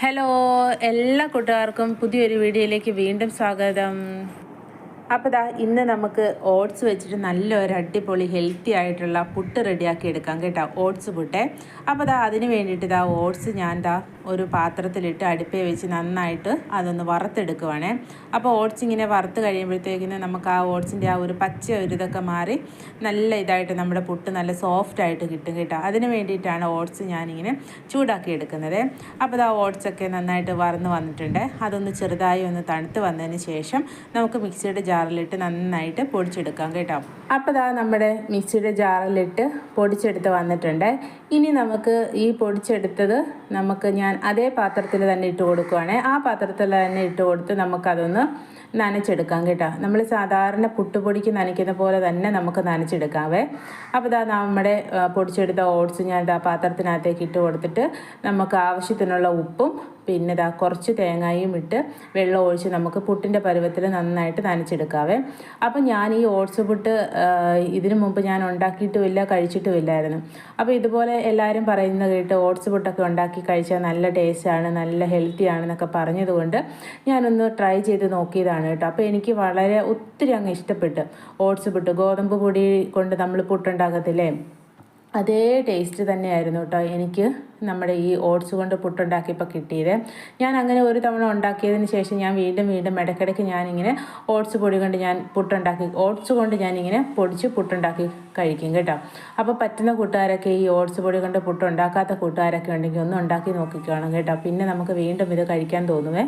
Hello എല്ലാ കൂട്ടുകാർക്കും പുതിയൊരു വീഡിയോയിലേക്ക് വീണ്ടും സ്വാഗതം. അപ്പോൾ ദാ ഇന്ന് നമുക്ക് ഓട്സ് വെച്ചിട്ട് നല്ലൊരു അടിപൊളി ഹെൽത്തി ആയിട്ടുള്ള പുട്ട് റെഡിയാക്കി എടുക്കാം കേട്ടോ ഓട്സ് പുട്ട്. അപ്പോൾ ദാ അതിന് വേണ്ടിയിട്ട് ദാ ഓട്സ് ഞാൻ ദാ ഒരു പാത്രത്തിലിട്ട് അടുപ്പേ വെച്ച് നന്നായിട്ട് അതൊന്ന് വറുത്തെടുക്കുവാണേ. അപ്പോൾ ഓട്സ് ഇങ്ങനെ വറുത്ത് കഴിയുമ്പോഴത്തേക്കിന് നമുക്ക് ആ ഓട്സിന്റെ ആ ഒരു പച്ച ഒരു ഇതൊക്കെ മാറി നല്ല ഇതായിട്ട് നമ്മുടെ പുട്ട് നല്ല സോഫ്റ്റ് ആയിട്ട് കിട്ടും കേട്ടോ. അതിന് വേണ്ടിയിട്ടാണ് ഓട്സ് ഞാനിങ്ങനെ ചൂടാക്കി എടുക്കുന്നത്. അപ്പോൾ ദാ ഓട്സൊക്കെ നന്നായിട്ട് വറന്ന് വന്നിട്ടുണ്ട്. അതൊന്ന് ചെറുതായി ഒന്ന് തണുത്ത് വന്നതിന് ശേഷം നമുക്ക് മിക്സിയുടെ ജാറിലിട്ട് നന്നായിട്ട് പൊടിച്ചെടുക്കാം കേട്ടോ. അപ്പോൾ ദാ നമ്മുടെ മിക്സിയുടെ ജാറിലിട്ട് പൊടിച്ചെടുത്ത് വന്നിട്ടുണ്ട്. ഇനി നമുക്ക് ഈ പൊടിച്ചെടുത്തത് നമുക്ക് ഞാൻ അതേ പാത്രത്തിൽ തന്നെ ഇട്ട് കൊടുക്കുവാണേ. ആ പാത്രത്തിൽ തന്നെ ഇട്ട് കൊടുത്ത് നമുക്കതൊന്ന് നനച്ചെടുക്കാം കേട്ടോ. നമ്മൾ സാധാരണ പുട്ടുപൊടിക്ക് നനയ്ക്കുന്ന പോലെ തന്നെ നമുക്ക് നനച്ചെടുക്കാവേ. അപ്പോൾ ഇതാ നമ്മുടെ പൊടിച്ചെടുത്ത ഓട്സ് ഞാൻ ഇതാ പാത്രത്തിനകത്തേക്ക് ഇട്ട് കൊടുത്തിട്ട് നമുക്ക് ആവശ്യത്തിനുള്ള ഉപ്പും പിന്നെ ഇതാ കുറച്ച് തേങ്ങയും ഇട്ട് വെള്ളം ഒഴിച്ച് നമുക്ക് പുട്ടിന്റെ പരുവത്തിൽ നന്നായിട്ട് നനച്ചെടുക്കാവേ. അപ്പം ഞാൻ ഈ ഓട്സ് പുട്ട് ഇതിനു മുമ്പ് ഞാൻ ഉണ്ടാക്കിയിട്ടുമില്ല കഴിച്ചിട്ടുമില്ലായിരുന്നു. അപ്പോൾ ഇതുപോലെ എല്ലാവരും പറയുന്നത് കേട്ട് ഓട്സ് പുട്ടൊക്കെ ഉണ്ടാക്കി കഴിച്ചാൽ നല്ല ടേസ്റ്റാണ് നല്ല ഹെൽത്തി ആണെന്നൊക്കെ പറഞ്ഞതുകൊണ്ട് ഞാനൊന്ന് ട്രൈ ചെയ്ത് നോക്കിയതാണ് കേട്ടോ. അപ്പോൾ എനിക്ക് വളരെ ഒത്തിരി അങ്ങ് ഇഷ്ടപ്പെട്ട്. ഓട്സ് പുട്ട് ഗോതമ്പ് പൊടി കൊണ്ട് നമ്മൾ പുട്ടുണ്ടാക്കത്തില്ലേ? അതേ ടേസ്റ്റ് തന്നെയായിരുന്നു കേട്ടോ എനിക്ക്. നമ്മുടെ ഈ ഓട്സ് കൊണ്ട് പുട്ടുണ്ടാക്കിയപ്പോൾ കിട്ടിയത്. ഞാൻ അങ്ങനെ ഒരു തവണ ഉണ്ടാക്കിയതിന് ശേഷം ഞാൻ വീണ്ടും വീണ്ടും ഇടയ്ക്കിടയ്ക്ക് ഞാനിങ്ങനെ ഓട്സ് പൊടി കൊണ്ട് ഞാൻ പുട്ടുണ്ടാക്കി ഓട്സ് കൊണ്ട് ഞാനിങ്ങനെ പൊടിച്ച് പുട്ടുണ്ടാക്കി കഴിക്കും കേട്ടോ. അപ്പോൾ പറ്റുന്ന കൂട്ടുകാരൊക്കെ ഈ ഓട്സ് പൊടി കൊണ്ട് പുട്ടുണ്ടാക്കാത്ത കൂട്ടുകാരൊക്കെ ഉണ്ടെങ്കിൽ ഒന്ന് ഉണ്ടാക്കി നോക്കിക്കണം കേട്ടോ. പിന്നെ നമുക്ക് വീണ്ടും ഇത് കഴിക്കാൻ തോന്നുവേ.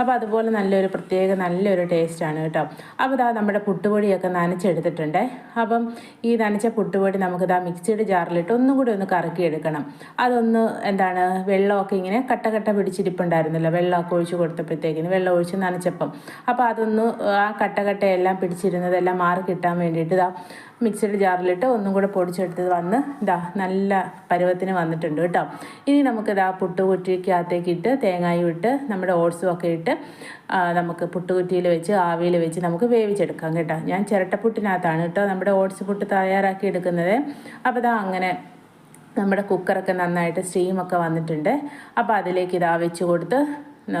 അപ്പോൾ അതുപോലെ നല്ലൊരു പ്രത്യേക നല്ലൊരു ടേസ്റ്റാണ് കേട്ടോ. അപ്പോൾ ഇതാ നമ്മുടെ പുട്ടുപൊടിയൊക്കെ നനച്ചെടുത്തിട്ടുണ്ട്. അപ്പം ഈ നനച്ച പുട്ടുപൊടി നമുക്കിതാ മിക്സിയുടെ ജാറിലിട്ട് ഒന്നും കൂടി ഒന്ന് കറക്കിയെടുക്കണം. അതൊന്ന് എന്താണ് വെള്ളമൊക്കെ ഇങ്ങനെ കട്ട കട്ട പിടിച്ചിരിപ്പുണ്ടായിരുന്നല്ലോ. വെള്ളമൊക്കെ ഒഴിച്ച് കൊടുത്തപ്പോഴത്തേക്കിന് വെള്ളം ഒഴിച്ച് നനച്ചപ്പം. അപ്പോൾ അതൊന്ന് ആ കട്ട കട്ടയെല്ലാം പിടിച്ചിരുന്നതെല്ലാം മാറി കിട്ടാൻ വേണ്ടിയിട്ട് ഇതാ മിക്സിയുടെ ജാറിലിട്ട് ഒന്നും കൂടെ പൊടിച്ചെടുത്തത് വന്ന് ഇതാ നല്ല പരുവത്തിന് വന്നിട്ടുണ്ട് കേട്ടോ. ഇനി നമുക്കിതാ പുട്ടുകുറ്റിക്കകത്തേക്ക് ഇട്ട് തേങ്ങായും ഇട്ട് നമ്മുടെ ഓട്സും ഒക്കെ ഇട്ട് നമുക്ക് പുട്ടുകുറ്റിയിൽ വെച്ച് ആവിയിൽ വെച്ച് നമുക്ക് വേവിച്ചെടുക്കാം കേട്ടോ. ഞാൻ ചിരട്ടപ്പുട്ടിനകത്താണ് കേട്ടോ നമ്മുടെ ഓട്സ് പുട്ട് തയ്യാറാക്കി എടുക്കുന്നത്. അപ്പോൾ ഇതാ അങ്ങനെ നമ്മുടെ കുക്കറൊക്കെ നന്നായിട്ട് സ്റ്റീമൊക്കെ വന്നിട്ടുണ്ട്. അപ്പോൾ അതിലേക്ക് ഇതാ വെച്ച് കൊടുത്ത്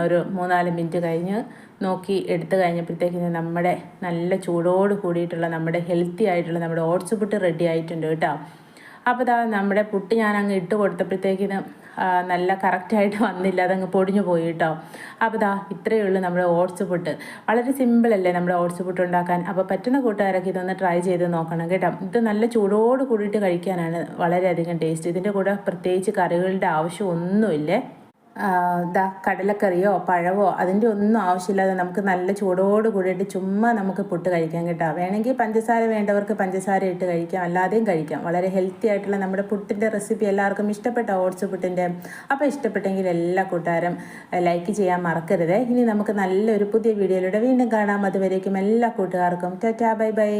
ഒരു മൂന്നാൽ മിനിറ്റ് കഴിഞ്ഞ് നോക്കി എടുത്തു കഴിഞ്ഞപ്പോഴത്തേക്കിന് നമ്മുടെ നല്ല ചൂടോട് കൂടിയിട്ടുള്ള നമ്മുടെ ഹെൽത്തി ആയിട്ടുള്ള നമ്മുടെ ഓട്സ് പുട്ട് റെഡി ആയിട്ടുണ്ട് കേട്ടോ. അപ്പോൾ ഇതാ നമ്മുടെ പുട്ട് ഞാൻ അങ്ങ് ഇട്ട് കൊടുത്തപ്പോഴത്തേക്കിന് നല്ല കറക്റ്റായിട്ട് വന്നില്ല അതങ്ങ് പൊടിഞ്ഞു പോയി കേട്ടോ അപ്പോൾ ഇതാ ഇത്രയേ ഉള്ളൂ നമ്മുടെ ഓട്സ് പുട്ട്. വളരെ സിമ്പിളല്ലേ നമ്മുടെ ഓട്സ് പുട്ട് ഉണ്ടാക്കാൻ? അപ്പോൾ പറ്റുന്ന കൂട്ടുകാരൊക്കെ ഇതൊന്ന് ട്രൈ ചെയ്ത് നോക്കണം കേട്ടോ. ഇത് നല്ല ചൂടോട് കൂടിയിട്ട് കഴിക്കാനാണ് വളരെയധികം ടേസ്റ്റ് ഇതിന്റെ കൂടെ പ്രത്യേകിച്ച് കറികളുടെ ആവശ്യം ദാ കടലക്കറിയോ പഴവോ അതിന്റെ ഒന്നും ആവശ്യമില്ലാതെ നമുക്ക് നല്ല ചൂടോട് കൂടിയിട്ട് ചുമ്മാ നമുക്ക് പുട്ട് കഴിക്കാം കേട്ടോ. വേണമെങ്കിൽ പഞ്ചസാര വേണ്ടവർക്ക് പഞ്ചസാര ഇട്ട് കഴിക്കാം അല്ലാതെയും കഴിക്കാം. വളരെ ഹെൽത്തി ആയിട്ടുള്ള നമ്മുടെ പുട്ടിന്റെ റെസിപ്പി എല്ലാവർക്കും ഇഷ്ടപ്പെട്ട ഓട്സ് പുട്ടിന്റെ. അപ്പോൾ ഇഷ്ടപ്പെട്ടെങ്കിൽ എല്ലാ കൂട്ടുകാരും ലൈക്ക് ചെയ്യാൻ മറക്കരുത്. ഇനി നമുക്ക് നല്ലൊരു പുതിയ വീഡിയോയിലൂടെ വീണ്ടും കാണാം. അതുവരേക്കും എല്ലാ കൂട്ടുകാർക്കും. Tata bye bye.